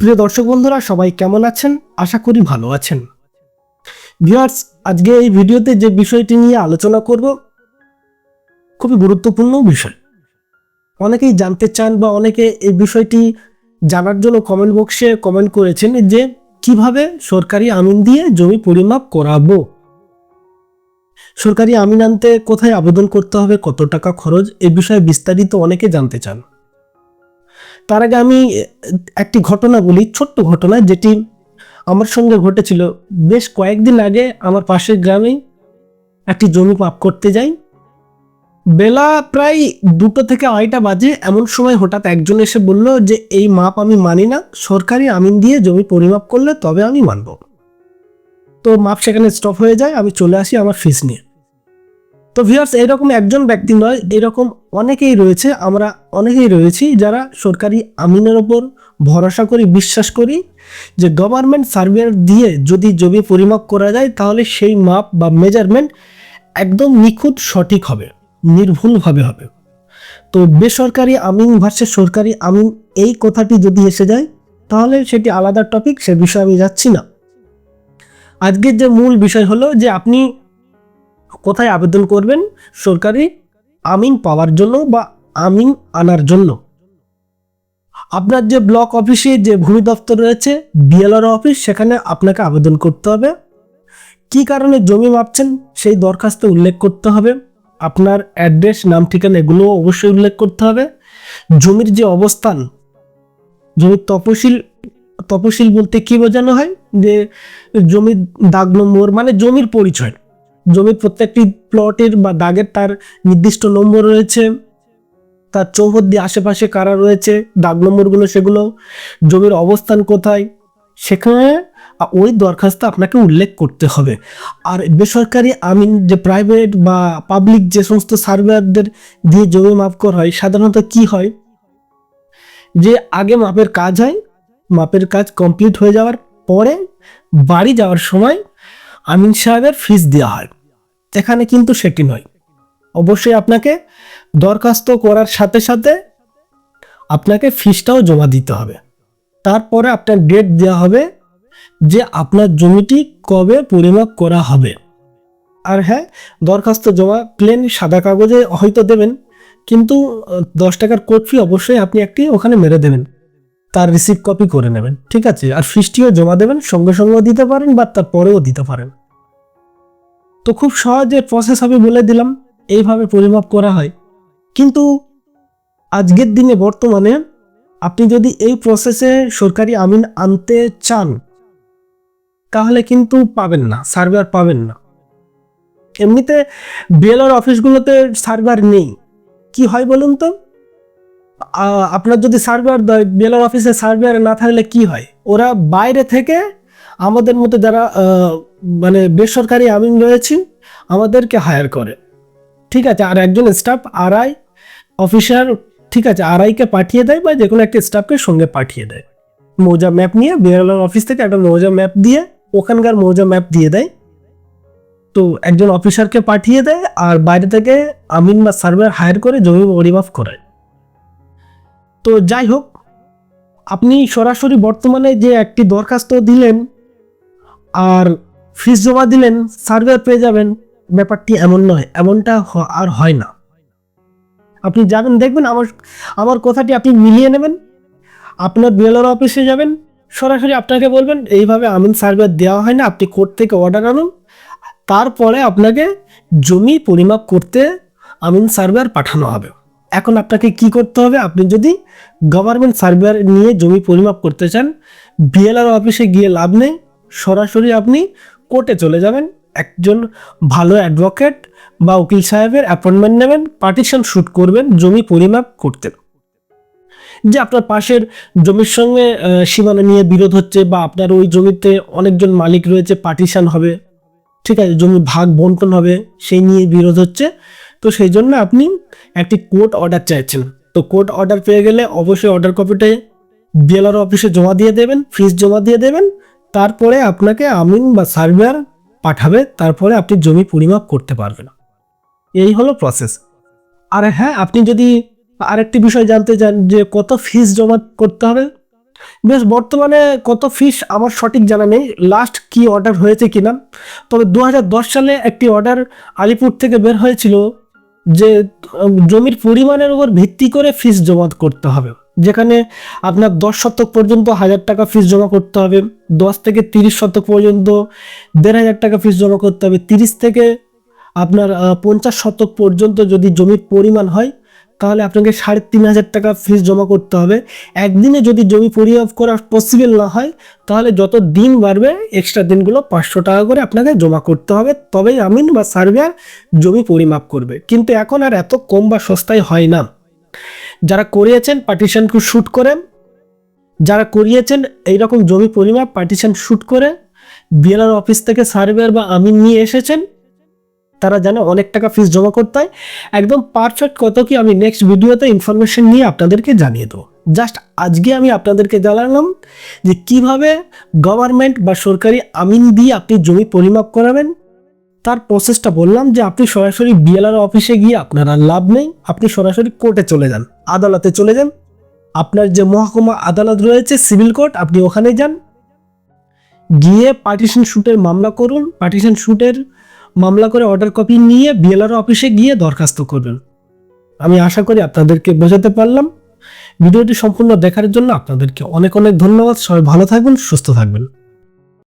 প্রিয় দর্শক বন্ধুরা, সবাই কেমন আছেন? আশা করি ভালো আছেন। ভিউয়ার্স, আজকে এই ভিডিওতে যে বিষয়টি নিয়ে আলোচনা করব, খুবই গুরুত্বপূর্ণ বিষয়। অনেকেই জানতে চান বা অনেকে এই বিষয়টি জানার জন্য কমেন্ট বক্সে কমেন্ট করেছেন যে, কীভাবে সরকারি আমিন দিয়ে জমি পরিমাপ করাবো? সরকারি আমিন আনতে কোথায় আবেদন করতে হবে, কত টাকা খরচ, এ বিষয়ে বিস্তারিত অনেকে জানতে চান। তার আগে আমি একটি ঘটনা বলি, ছোট্ট ঘটনা, যেটি আমার সঙ্গে ঘটেছিল। বেশ কয়েকদিন আগে আমার পাশের গ্রামে একটি জমি পাপ করতে যাই। বেলা প্রায় দুটো থেকে আড়াইটা বাজে, এমন সময় হঠাৎ একজন এসে বলল যে, এই মাপ আমি মানি না, সরকারি আমিন দিয়ে জমি পরিমাপ করলে তবে আমি মানব। তো মাপ সেখানে স্টপ হয়ে যায়, আমি চলে আসি আমার ফিস নিয়ে। তো ভিউয়ার্স এরকম একজন ব্যক্তি নয়, এরকম অনেকেই রয়েছে, আমরা অনেকেই রয়েছি যারা সরকারি আমিনের ওপর ভরসা করি, বিশ্বাস করি যে গভর্নমেন্ট সার্ভে দিয়ে যদি জমি পরিমাপ করা যায়, তাহলে সেই মাপ বা মেজারমেন্ট একদম নিখুঁত, সঠিক হবে, নির্ভুলভাবে হবে। তো বেসরকারি আমিন ভার্সেস সরকারি আমিন, এই কথাটি যদি এসে যায়, তাহলে সেটি আলাদা টপিক সে বিষয়ে আমি যাচ্ছি না। আজকের যে মূল বিষয় হলো যে আপনি কোথায় আবেদন করবেন? সরকারি আমিন পাওয়ার জন্য বা আমিন আনার জন্য? আপনার যে ব্লক অফিসে যে ভূমি দপ্তর রয়েছে, বিএলআর অফিস, সেখানে আপনাকে আবেদন করতে হবে। কি কারণে জমি মাপছেন, সেই দরখাস্তে উল্লেখ করতে হবে। আপনার অ্যাড্রেস, নাম, ঠিকানা এগুলো অবশ্যই উল্লেখ করতে হবে। জমির যে অবস্থান, জমির তপশিল তপশিল বলতে কি বোঝানো হয়? যে জমির দাগ নম্বর মানে জমির পরিচয়। জমির প্রত্যেকটি প্লটের বা দাগের তার নির্দিষ্ট নম্বর রয়েছে। তার চৌহদ্দি আশেপাশে কারা রয়েছে, দাগ নম্বরগুলো সেগুলো, জমির অবস্থান কোথায়, সেখানে ওই দরখাস্ত আপনাকে উল্লেখ করতে হবে। আর বেসরকারি আমিন যে প্রাইভেট বা পাবলিক যে সমস্ত সার্ভেয়ারদের দিয়ে জমি মাপ করা হয়, সাধারণত কি হয়? যে আগে মাপের কাজ হয়, মাপের কাজ কমপ্লিট হয়ে যাওয়ার পরে বাড়ি যাওয়ার সময় আমিন সাহেবের ফিস দেওয়া হয়। এখানে কিন্তু সেটি নয়। অবশ্যই আপনাকে দরখাস্ত করার সাথে সাথে আপনাকে ফিসটাও জমা দিতে হবে। তারপরে আপনার ডেট দেওয়া হবে যে আপনার জমিটি কবে পরিমাপ করা হবে। আর হ্যাঁ দরখাস্ত জমা প্লেন সাদা কাগজে হয়তো দেবেন, কিন্তু দশ টাকার কোড ফি অবশ্যই আপনি একটি ওখানে মেরে দেবেন। তার রিসিভ কপি করে নেবেন, ঠিক আছে? আর ফিসটিও জমা দেবেন, সঙ্গে সঙ্গেও দিতে পারেন বা তার পরেও দিতে পারেন। তো খুব সহজে প্রসেস আমি বলে দিলাম, এইভাবে পরিমাপ করা হয়। কিন্তু আজকের দিনে বর্তমানে আপনি যদি এই প্রসেসে সরকারি আমিন আনতে চান, তাহলে কিন্তু পাবেন না সার্ভার পাবেন না। এমনিতে বিএলআর অফিসগুলোতে সার্ভার নেই। কি হয় বলুন তো? আপনার যদি সার্ভার দেয় বিএলআর অফিসে সার্ভার না থাকলে কি হয়? ওরা বাইরে থেকে আমাদের মতো যারা মানে বেসরকারি আমিন রয়েছে, আমাদেরকে হায়ার করে। ঠিক আছে, আর একজন স্টাফ আড়াই অফিসার ঠিক আছে, আড়াইকে পাঠিয়ে দেয় বা যে কোনো একটা স্টাফকে সঙ্গে পাঠিয়ে দেয়। মৌজা ম্যাপ নিয়ে বিএলআর অফিস থেকে একটা মৌজা ম্যাপ দিয়ে ওখানকার মৌজা ম্যাপ দিয়ে দেয়। তো একজন অফিসারকে পাঠিয়ে দেয় আর বাইরে থেকে আমিন বা সার্ভার হায়ার করে জমি পরিমাপ করায় তো যাই হোক, আপনি সরাসরি বর্তমানে যে একটি দরখাস্ত দিলেন, আর ফিস জমা দিলেন সার্ভার পেয়ে যাবেন। ব্যাপারটি এমন নয়, এমনটা আর হয় না। আপনি যাবেন, দেখবেন আমার আমার কথাটি আপনি মিলিয়ে নেবেন। আপনার বিএলআর অফিসে যাবেন, সরাসরি আপনাকে বলবেন, এইভাবে আমিন সার্ভার দেওয়া হয় না, আপনি কোর্ট থেকে অর্ডার আনুন। তারপরে আপনাকে জমি পরিমাপ করতে আমিন সার্ভার পাঠানো হবে। এখন আপনাকে কি করতে হবে? আপনি যদি গভর্নমেন্ট সার্ভার নিয়ে জমি পরিমাপ করতে চান বিএলআর অফিসে গিয়ে লাভ নেই, সরাসরি আপনি কোর্টে চলে যাবেন, একজন ভালো অ্যাডভোকেট বা উকিল সাহেবের অ্যাপয়েন্টমেন্ট নেবেন পার্টিশন শ্যুট করবেন, জমি পরিমাপ করতে। যে আপনার পাশের জমির সঙ্গে সীমানা নিয়ে বিরোধ হচ্ছে বা আপনার ওই জমিতে অনেকজন মালিক রয়েছে পার্টিশন হবে, ঠিক আছে জমি ভাগ বন্টন হবে, সেই নিয়ে বিরোধ হচ্ছে। তো সেই জন্য আপনি একটি কোর্ট অর্ডার চাইছেন। তো কোর্ট অর্ডার পেয়ে গেলে অবশ্যই অর্ডার কপিটাই বিএলআর অফিসে জমা দিয়ে দেবেন ফিস জমা দিয়ে দেবেন। তারপরে আপনাকে আমিন বা সার্ভেয়ার পাঠাবে, তারপরে আপনি জমি পরিমাপ করতে পারবেন। এই হলো প্রসেস আর হ্যাঁ আপনি যদি আরেকটি বিষয় জানতে চান যে কত ফিস জমা করতে হবে, বেশ, বর্তমানে কত ফিস আমার সঠিক জানা নেই। লাস্ট কি অর্ডার হয়েছে কিনা? তবে দু হাজার দশ সালে একটি অর্ডার আলিপুর থেকে বের হয়েছিল যে জমির পরিমাণের উপর ভিত্তি করে ফিস জমা করতে হবে। যেখানে আপনার দশ শতক পর্যন্ত হাজার টাকা ফিস জমা করতে হবে, দশ থেকে তিরিশ শতক পর্যন্ত দেড় হাজার টাকা ফিস জমা করতে হবে, তিরিশ থেকে আপনার পঞ্চাশ শতক পর্যন্ত যদি জমির পরিমাণ হয়, তাহলে আপনাকে সাড়ে তিন হাজার টাকা ফিস জমা করতে হবে। একদিনে যদি জমি পরিমাপ করা পসিবল না হয়, তাহলে যত দিন বাড়বে এক্সট্রা দিনগুলো পাঁচশো টাকা করে আপনাকে জমা করতে হবে, তবেই আমিন বা সার্ভেয়ার জমি পরিমাপ করবে। কিন্তু এখন আর এত কম বা সস্তায় হয় না। যারা করিয়েছেন পার্টিশনকে শ্যুট করে, যারা করিয়েছেন এইরকম জমি পরিমাপ পার্টিশন শ্যুট করে বিএলআর অফিস থেকে সার্ভেয়ার বা আমিন নিয়ে এসেছেন, তারা জানে অনেক টাকা ফিস জমা করতে হয়। একদম পারফেক্ট কত কি আমি নেক্সট ভিডিওতে ইনফরমেশন নিয়ে আপনাদেরকে জানিয়ে দেবো। জাস্ট আজকে আমি আপনাদেরকে জানালাম যে কীভাবে গভর্নমেন্ট বা সরকারি আমিন দিয়ে আপনি জমি পরিমাপ করাবেন। তার প্রসেসটা বললাম যে আপনি সরাসরি বিএলআর অফিসে গিয়ে আপনার আর লাভ নেই, আপনি সরাসরি কোর্টে চলে যান, আদালতে চলে যান। আপনার যে মহকুমা আদালত রয়েছে সিভিল কোর্ট আপনি ওখানে যান। গিয়ে পার্টিশন শ্যুটের মামলা করুন পার্টিশন শ্যুটের মামলা করে অর্ডার কপি নিয়ে বিএলআর অফিসে গিয়ে দরখাস্ত করবেন। আমি আশা করি আপনাদেরকে বোঝাতে পারলাম। ভিডিওটি সম্পূর্ণ দেখার জন্য আপনাদেরকে অনেক অনেক ধন্যবাদ। সবাই ভালো থাকবেন, সুস্থ থাকবেন।